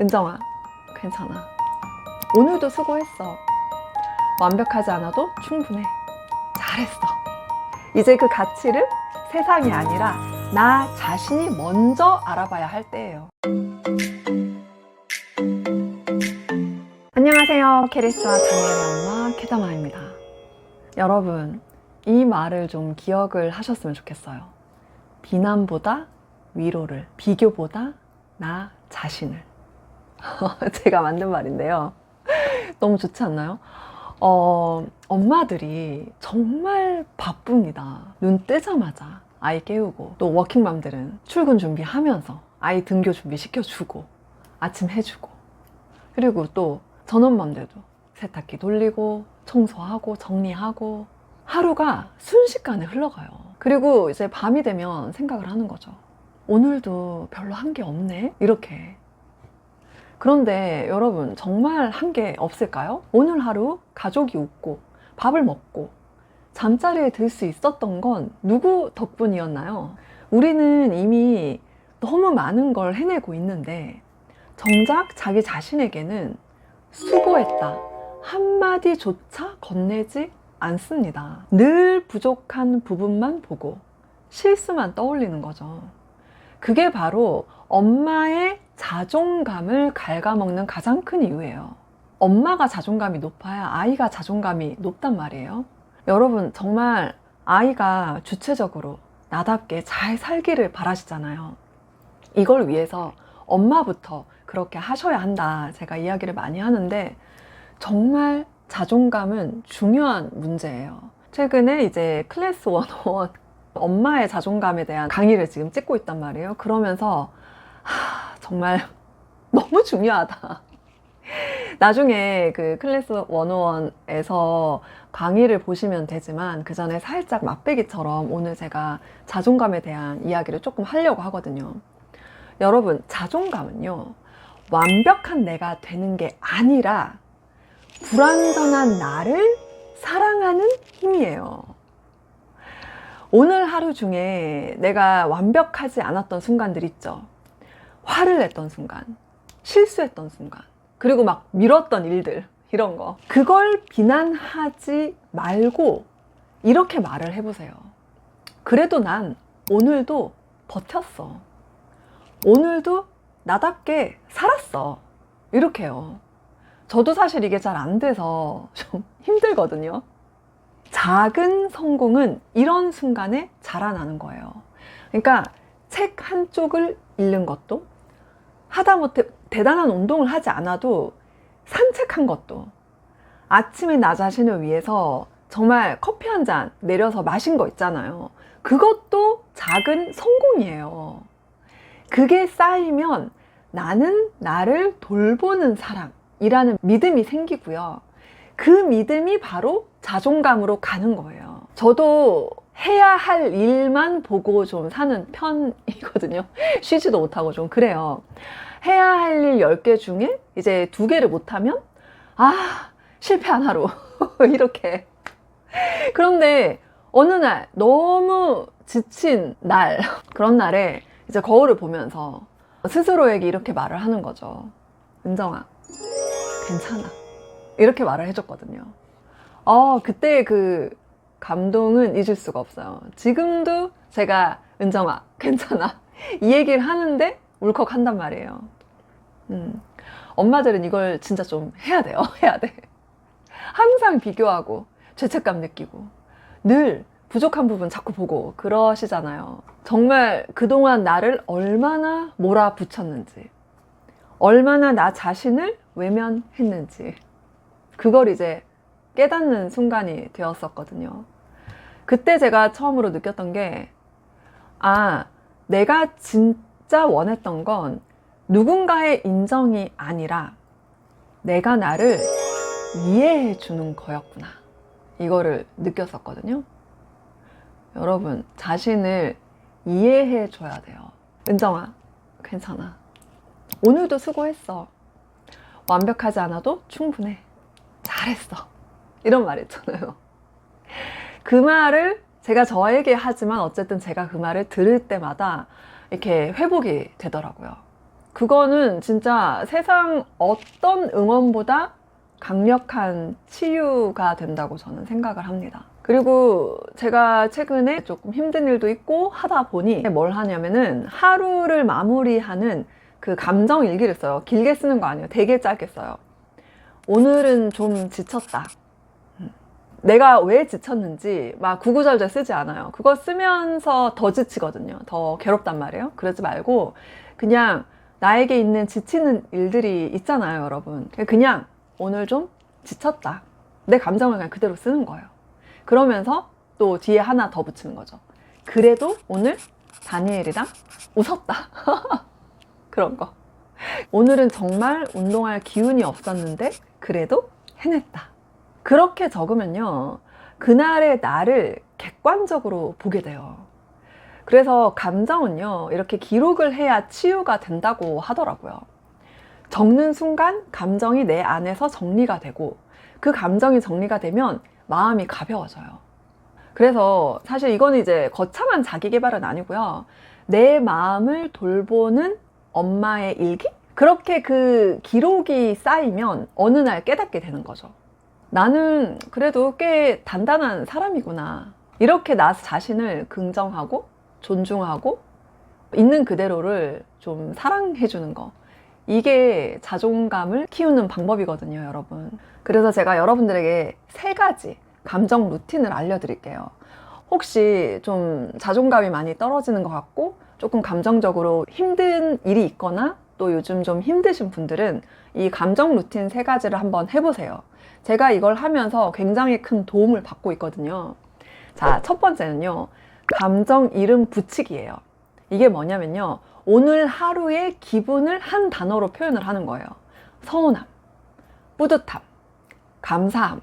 은정아, 괜찮아. 오늘도 수고했어. 완벽하지 않아도 충분해. 잘했어. 이제 그 가치를 세상이 아니라 나 자신이 먼저 알아봐야 할 때예요. 안녕하세요. 캐리스와 다니엘의 엄마 캐다마입니다. 여러분, 이 말을 좀 기억을 하셨으면 좋겠어요. 비난보다 위로를, 비교보다 나 자신을. 제가 만든 말인데요. 너무 좋지 않나요? 어, 엄마들이 정말 바쁩니다. 눈 뜨자마자 아이 깨우고, 또 워킹맘들은 출근 준비하면서 아이 등교 준비 시켜주고, 아침 해주고, 그리고 또 전업맘들도 세탁기 돌리고, 청소하고, 정리하고, 하루가 순식간에 흘러가요. 그리고 이제 밤이 되면 생각을 하는 거죠. 오늘도 별로 한 게 없네? 이렇게. 그런데 여러분, 정말 한 게 없을까요? 오늘 하루 가족이 웃고, 밥을 먹고, 잠자리에 들 수 있었던 건 누구 덕분이었나요? 우리는 이미 너무 많은 걸 해내고 있는데, 정작 자기 자신에게는 수고했다. 한마디조차 건네지 않습니다. 늘 부족한 부분만 보고 실수만 떠올리는 거죠. 그게 바로 엄마의 자존감을 갉아먹는 가장 큰 이유예요. 엄마가 자존감이 높아야 아이가 자존감이 높단 말이에요. 여러분, 정말 아이가 주체적으로 나답게 잘 살기를 바라시잖아요. 이걸 위해서 엄마부터 그렇게 하셔야 한다. 제가 이야기를 많이 하는데, 정말 자존감은 중요한 문제예요. 최근에 이제 클래스 101 엄마의 자존감에 대한 강의를 지금 찍고 있단 말이에요. 그러면서 하, 정말 너무 중요하다. 나중에 그 클래스 101에서 강의를 보시면 되지만 그 전에 살짝 맛배기처럼 오늘 제가 자존감에 대한 이야기를 조금 하려고 하거든요. 여러분, 자존감은요, 완벽한 내가 되는 게 아니라 불완전한 나를 사랑하는 힘이에요. 오늘 하루 중에 내가 완벽하지 않았던 순간들 있죠. 화를 냈던 순간, 실수했던 순간, 그리고 막 미뤘던 일들, 이런 거. 그걸 비난하지 말고 이렇게 말을 해보세요. 그래도 난 오늘도 버텼어. 오늘도 나답게 살았어. 이렇게요. 저도 사실 이게 잘 안 돼서 좀 힘들거든요. 작은 성공은 이런 순간에 자라나는 거예요. 그러니까 책 한쪽을 읽는 것도 하다못해 대단한 운동을 하지 않아도 산책한 것도 아침에 나 자신을 위해서 정말 커피 한 잔 내려서 마신 거 있잖아요. 그것도 작은 성공이에요. 그게 쌓이면 나는 나를 돌보는 사람이라는 믿음이 생기고요. 그 믿음이 바로 자존감으로 가는 거예요. 저도 해야 할 일만 보고 좀 사는 편이거든요. 쉬지도 못하고 좀 그래요. 해야 할 일 10개 중에 이제 두 개를 못하면, 아, 실패 하나로. 이렇게. 그런데 어느 날 너무 지친 날, 그런 날에 이제 거울을 보면서 스스로에게 이렇게 말을 하는 거죠. 은정아, 괜찮아. 이렇게 말을 해줬거든요. 어, 그때 그 감동은 잊을 수가 없어요. 지금도 제가 은정아, 괜찮아. 이 얘기를 하는데 울컥 한단 말이에요. 음, 엄마들은 이걸 진짜 좀 해야 돼요. 해야 돼. 항상 비교하고 죄책감 느끼고 늘 부족한 부분 자꾸 보고 그러시잖아요. 정말 그동안 나를 얼마나 몰아붙였는지, 얼마나 나 자신을 외면했는지, 그걸 이제 깨닫는 순간이 되었었거든요. 그때 제가 처음으로 느꼈던 게, 아, 내가 진짜 원했던 건 누군가의 인정이 아니라 내가 나를 이해해 주는 거였구나. 이거를 느꼈었거든요. 여러분, 자신을 이해해 줘야 돼요. 은정아, 괜찮아. 오늘도 수고했어. 완벽하지 않아도 충분해. 잘했어. 이런 말 있잖아요. 그 말을 제가 저에게 하지만 어쨌든 제가 그 말을 들을 때마다 이렇게 회복이 되더라고요. 그거는 진짜 세상 어떤 응원보다 강력한 치유가 된다고 저는 생각을 합니다. 그리고 제가 최근에 조금 힘든 일도 있고 하다 보니 뭘 하냐면은 하루를 마무리하는 그 감정 일기를 써요. 길게 쓰는 거 아니에요. 되게 짧게 써요. 오늘은 좀 지쳤다. 음. 내가 왜 지쳤는지 막 구구절절 쓰지 않아요. 그거 쓰면서 더 지치거든요. 더 괴롭단 말이에요. 그러지 말고 그냥 나에게 있는 지치는 일들이 있잖아요, 여러분. 그냥 오늘 좀 지쳤다. 내 감정을 그냥 그대로 쓰는 거예요. 그러면서 또 뒤에 하나 더 붙이는 거죠. 그래도 오늘 다니엘이랑 웃었다. 그런 거. 오늘은 정말 운동할 기운이 없었는데 그래도 해냈다. 그렇게 적으면요. 그날의 나를 객관적으로 보게 돼요. 그래서 감정은요. 이렇게 기록을 해야 치유가 된다고 하더라고요. 적는 순간 감정이 내 안에서 정리가 되고 그 감정이 정리가 되면 마음이 가벼워져요. 그래서 사실 이거는 이제 거창한 자기 개발은 아니고요. 내 마음을 돌보는 엄마의 일기? 그렇게 그 기록이 쌓이면 어느 날 깨닫게 되는 거죠. 나는 그래도 꽤 단단한 사람이구나. 이렇게 나 자신을 긍정하고 존중하고 있는 그대로를 좀 사랑해주는 거. 이게 자존감을 키우는 방법이거든요, 여러분. 그래서 제가 여러분들에게 세 가지 감정 루틴을 알려드릴게요. 혹시 좀 자존감이 많이 떨어지는 것 같고 조금 감정적으로 힘든 일이 있거나 또 요즘 좀 힘드신 분들은 이 감정 루틴 세 가지를 한번 해보세요. 제가 이걸 하면서 굉장히 큰 도움을 받고 있거든요. 자, 첫 번째는요. 감정 이름 붙이기예요. 이게 뭐냐면요. 오늘 하루의 기분을 한 단어로 표현을 하는 거예요. 서운함, 뿌듯함, 감사함,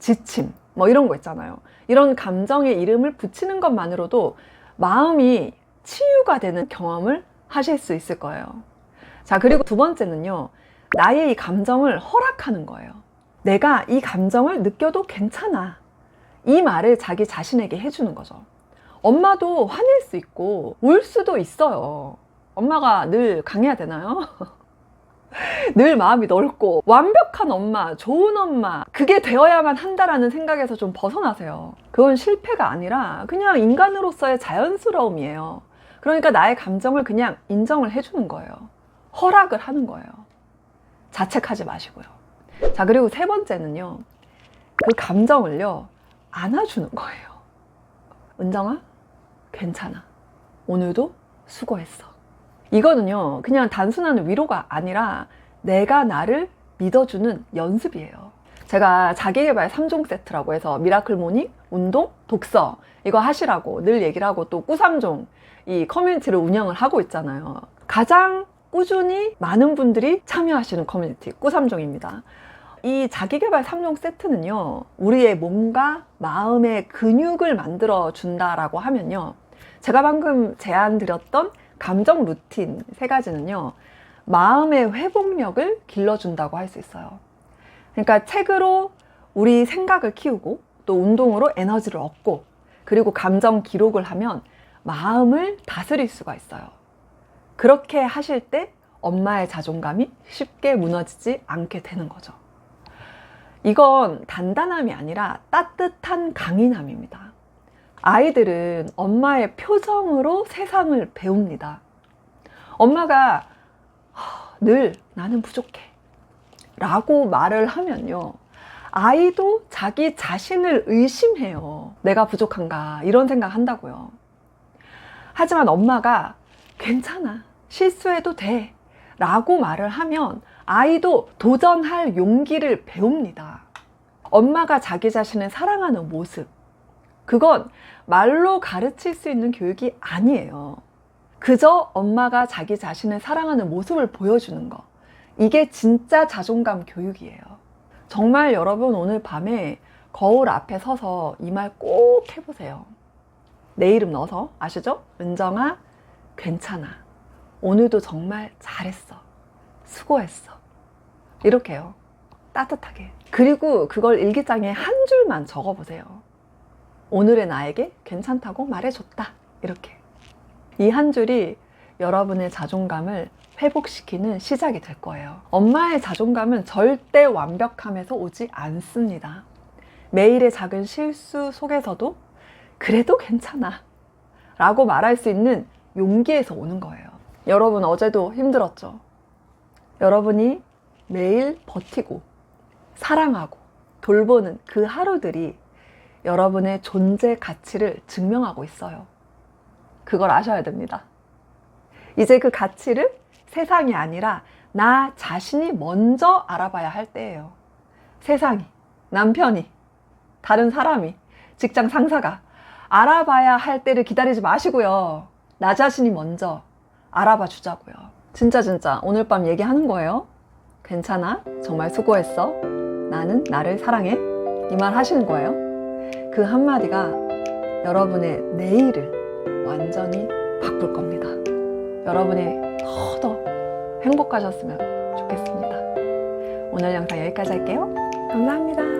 지침, 뭐 이런 거 있잖아요. 이런 감정의 이름을 붙이는 것만으로도 마음이 치유가 되는 경험을 하실 수 있을 거예요. 자, 그리고 두 번째는요. 나의 이 감정을 허락하는 거예요. 내가 이 감정을 느껴도 괜찮아. 이 말을 자기 자신에게 해주는 거죠. 엄마도 화낼 수 있고 울 수도 있어요. 엄마가 늘 강해야 되나요? 늘 마음이 넓고 완벽한 엄마, 좋은 엄마 그게 되어야만 한다라는 생각에서 좀 벗어나세요. 그건 실패가 아니라 그냥 인간으로서의 자연스러움이에요. 그러니까 나의 감정을 그냥 인정을 해주는 거예요. 허락을 하는 거예요. 자책하지 마시고요. 자, 그리고 세 번째는요. 그 감정을요. 안아주는 거예요. 은정아, 괜찮아. 오늘도 수고했어. 이거는요, 그냥 단순한 위로가 아니라 내가 나를 믿어주는 연습이에요. 제가 자기개발 3종 세트라고 해서 미라클 모닝, 운동, 독서 이거 하시라고 늘 얘기를 하고 또 꾸3종 이 커뮤니티를 운영을 하고 있잖아요. 가장 꾸준히 많은 분들이 참여하시는 커뮤니티 꾸3종입니다. 이 자기개발 3종 세트는요, 우리의 몸과 마음의 근육을 만들어 준다라고 하면요. 제가 방금 제안 드렸던 감정 루틴 세 가지는요, 마음의 회복력을 길러준다고 할 수 있어요. 그러니까 책으로 우리 생각을 키우고 또 운동으로 에너지를 얻고 그리고 감정 기록을 하면 마음을 다스릴 수가 있어요. 그렇게 하실 때 엄마의 자존감이 쉽게 무너지지 않게 되는 거죠. 이건 단단함이 아니라 따뜻한 강인함입니다. 아이들은 엄마의 표정으로 세상을 배웁니다. 엄마가 늘 나는 부족해. 라고 말을 하면요. 아이도 자기 자신을 의심해요. 내가 부족한가. 이런 생각 한다고요. 하지만 엄마가 괜찮아. 실수해도 돼. 라고 말을 하면 아이도 도전할 용기를 배웁니다. 엄마가 자기 자신을 사랑하는 모습. 그건 말로 가르칠 수 있는 교육이 아니에요. 그저 엄마가 자기 자신을 사랑하는 모습을 보여주는 거. 이게 진짜 자존감 교육이에요. 정말 여러분 오늘 밤에 거울 앞에 서서 이 말 꼭 해보세요. 내 이름 넣어서 아시죠? 은정아, 괜찮아. 오늘도 정말 잘했어. 수고했어. 이렇게요. 따뜻하게. 그리고 그걸 일기장에 한 줄만 적어보세요. 오늘의 나에게 괜찮다고 말해줬다. 이렇게. 이 한 줄이 여러분의 자존감을 회복시키는 시작이 될 거예요. 엄마의 자존감은 절대 완벽함에서 오지 않습니다. 매일의 작은 실수 속에서도 그래도 괜찮아. 라고 말할 수 있는 용기에서 오는 거예요. 여러분 어제도 힘들었죠? 여러분이 매일 버티고 사랑하고 돌보는 그 하루들이 여러분의 존재 가치를 증명하고 있어요. 그걸 아셔야 됩니다. 이제 그 가치를 세상이 아니라 나 자신이 먼저 알아봐야 할 때예요. 세상이, 남편이, 다른 사람이, 직장 상사가 알아봐야 할 때를 기다리지 마시고요. 나 자신이 먼저 알아봐 주자고요. 진짜 진짜 오늘 밤 얘기하는 거예요. 괜찮아. 정말 수고했어. 나는 나를 사랑해. 이 말 하시는 거예요. 그 한마디가 여러분의 내일을 완전히 바꿀 겁니다. 여러분이 더더 행복하셨으면 좋겠습니다. 오늘 영상 여기까지 할게요. 감사합니다.